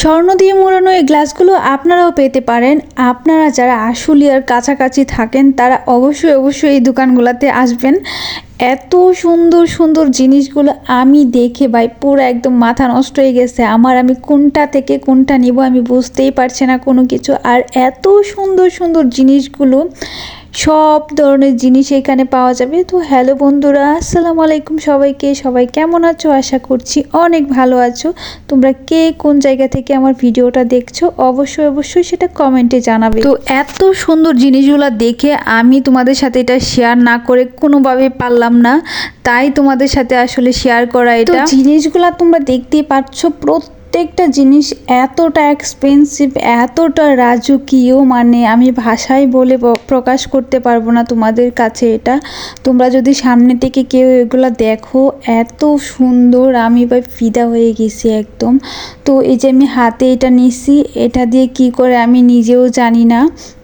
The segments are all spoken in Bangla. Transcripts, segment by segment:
স্বর্ণ দিয়ে মোড়ানো এই গ্লাসগুলো আপনারাও পেতে পারেন। আপনারা যারা আশুলিয়ার কাছাকাছি থাকেন, তারা অবশ্যই অবশ্যই এই দোকানগুলোতে আসবেন। এত সুন্দর সুন্দর জিনিসগুলো আমি দেখে ভাই পুরো একদম মাথা নষ্ট হয়ে গেছে। আমার আমি কোনটা থেকে কোনটা নিব আমি বুঝতেই পারছি না কোনো কিছু। আর এত সুন্দর সুন্দর জিনিসগুলো সব ধরনের জিনিস এখানে পাওয়া যাবে। তো হ্যালো বন্ধুরা, আসসালামু আলাইকুম সবাইকে। সবাই কেমন আছো? আশা করছি অনেক ভালো আছো। তোমরা কে কোন জায়গা থেকে আমার ভিডিওটা দেখছ, অবশ্যই অবশ্যই সেটা কমেন্টে জানাবে। তো এত সুন্দর জিনিসগুলো দেখে আমি তোমাদের সাথে এটা শেয়ার না করে কোনোভাবে পারলাম না। তাই তোমাদের সাথে আসলে শেয়ার করা এটা। জিনিসগুলো তোমরা দেখতেই পাচ্ছ প্রত্যেক প্রত্যেকটা জিনিস এতটা এক্সপেন্সিভ এতটা রাজকীয় মানে আমি ভাষায় বলে প্রকাশ করতে পারব না তোমাদের কাছে এটা। তোমরা যদি সামনে থেকে কেউ এগুলো দেখো, এত সুন্দর, আমি ভাই ফিদা হয়ে গেছি একদম। তো এই যে আমি হাতে এটা নিছি, এটা দিয়ে কি করে আমি নিজেও জানি না।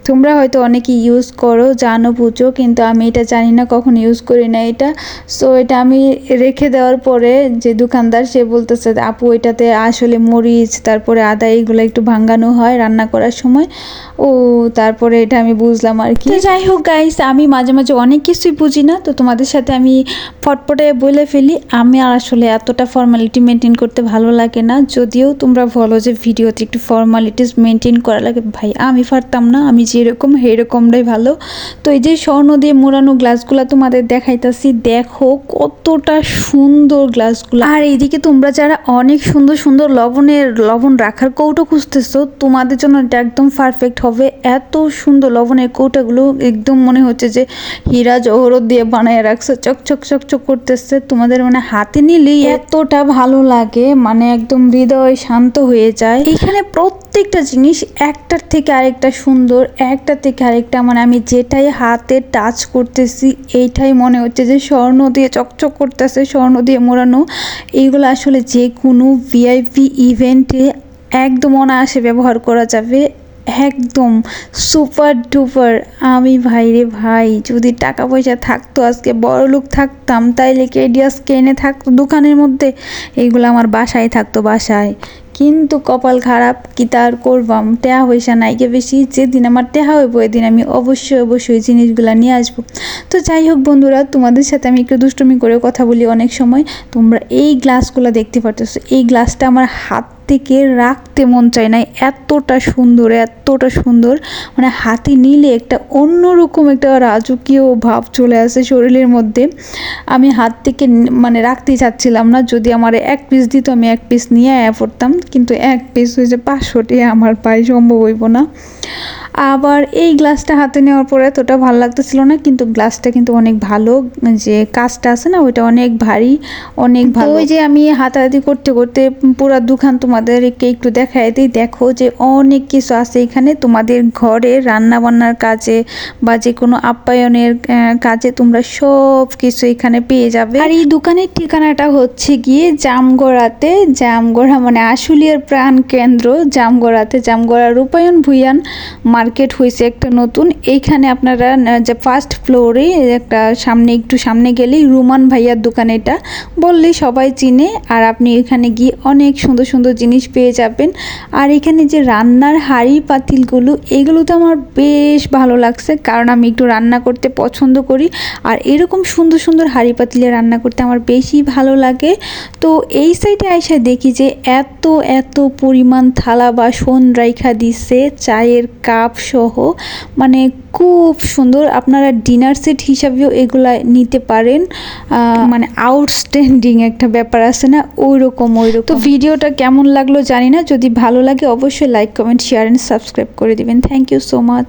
তোমরা হয়তো অনেকে ইউজ করো, জানো, বুঝো, কিন্তু আমি এটা জানি না, কখন ইউজ করি না এটা। সো এটা আমি রেখে দেওয়ার পরে যে দোকানদার, সে বলতেছে, আপু, এটাতে আসলে মরিচ, তারপরে আদা, এইগুলো একটু ভাঙানো হয় রান্না করার সময়। ও, তারপরে এটা আমি বুঝলাম আর কি। যাই হোক গাইস আমি মাঝে মাঝে অনেক কিছুই বুঝি না, তো তোমাদের সাথে আমি ফটফটে বলে ফেলি, আমি আর আসলে এতটা ফর্মালিটি মেনটেন করতে ভালো লাগে না। যদিও তোমরা বলো যে ভিডিওতে একটু ফর্মালিটিস মেনটেন করা লাগে, ভাই, আমি পারতাম না, আমি যেরকম সেরকমটাই ভালো। তো এই যে স্বর্ণ দিয়ে মোড়ানো গ্লাসগুলো তোমাদের দেখাইতাছি, দেখো কতটা সুন্দর গ্লাসগুলো। আর এইদিকে তোমরা যারা অনেক সুন্দর সুন্দর লবণের, লবণ রাখার কৌটো খুঁজতেছো, তোমাদের জন্য এটা একদম পারফেক্ট হবে। এত সুন্দর লবণের কৌটাগুলো, একদম মনে হচ্ছে যে হীরা জহরত দিয়ে বানায় রাখছে চকচক চকচক করতেছে। তোমাদের মানে হাতে নিলেই এতটা ভালো লাগে মানে একদম হৃদয় শান্ত হয়ে যায়। এখানে প্রত্যেকটা জিনিস একটার থেকে আরেকটা সুন্দর একটা থেকে আরেকটা মানে আমি যেটাই হাতে টাচ করতেছি, এইটাই মনে হচ্ছে যে স্বর্ণ দিয়ে চকচক করতেছে, স্বর্ণ দিয়ে মোড়ানো। এইগুলো আসলে যে কোনো ভিআইপি ইভেন্টে একদম অনায়াসে ব্যবহার করা যাবে। একদম সুপার ডুপার আমি ভাই রে ভাই, যদি টাকা পয়সা থাকতো, আজকে বড় লোক থাকতাম, তাইলে কেডিয়াস কেনে থাকতো দোকানের মধ্যে? এইগুলো আমার বাসায় থাকতো, বাসায়। কিন্তু কপাল খারাপ, কি তার করবাম? টেহা পয়সা নাইকে বেশি। যেদিন আমার টেহা হইব দিন আমি অবশ্যই অবশ্যই জিনিসগুলো নিয়ে আসব। তো যাই হোক বন্ধুরা, তোমাদের সাথে আমি একটু দুষ্টমি করে কথা বলি অনেক সময়। তোমরা এই গ্লাসগুলো দেখতে পারতেছো। এই গ্লাসটা আমার হাত থেকে রাখতে মন চায় না এতটা সুন্দর এতটা সুন্দর। মানে হাতে নিলে একটা অন্যরকম একটা রাজকীয় ভাব চলে আসে শরীরের মধ্যে। আমি হাত থেকে মানে রাখতেই চাচ্ছিলাম না যদি আমার এক পিস দিত আমি এক পিস নিয়ে আয়া পড়তাম। কিন্তু এক পিস হয়েছে পাঁচশোটি আমার পায়ে সম্ভব হইব না। আবার এই গ্লাসটা হাতে নেওয়ার পরে এতটা ভালো লাগতেছিল না কিন্তু গ্লাসটা কিন্তু অনেক ভালো যে কাজটা আছে না ওইটা অনেক ভারী অনেক ভালো। ওই যে আমি হাতাহাতি করতে করতে পুরা পুরো দোকান তোমাদেরকে একটু দেখাই দিই। দেখো যে অনেক কিছু আছে এখানে। তোমাদের ঘরে রান্না বান্নার কাজে বা যে কোনো আপ্যায়নের কাজে তোমরা সব কিছু এখানে পেয়ে যাবে। আর এই দোকানের ঠিকানাটা হচ্ছে গিয়ে জামগড়াতে। জামগড়া মানে আশুলিয়ার প্রাণ কেন্দ্র। জামগড়াতে জামগড়া রূপায়ণ ভুইয়ান মার্কেট হয়েছে একটা নতুন। এইখানে আপনারা যে ফার্স্ট ফ্লোরে একটা সামনে, একটু সামনে গেলেই রুমান ভাইয়ার দোকান এটা। বললেই সবাই চিনে। আর আপনি এখানে গিয়ে অনেক সুন্দর সুন্দর জিনিস পেয়ে যাবেন। আর এখানে যে রান্নার হাঁড়ি পাতিলগুলো, এগুলো তো আমার বেশ ভালো লাগছে, কারণ আমি একটু রান্না করতে পছন্দ করি। আর এরকম সুন্দর সুন্দর হাঁড়ি পাতিলে রান্না করতে আমার বেশি ভালো লাগে। তো এই সাইডে আইসা দেখি যে এত এত পরিমাণ থালা বাসন রাইখা দিছে চায়ের কাপ সহ। মানে খুব সুন্দর, আপনারা ডিনার সেট হিসাবেও এগুলা নিতে পারেন। মানে আউটস্ট্যান্ডিং একটা ব্যাপার আছে না? ওই রকম ওই রকম তো ভিডিওটা কেমন লাগল জানি না, যদি ভালো লাগে অবশ্যই like comment share and subscribe করে দিবেন। Thank you so much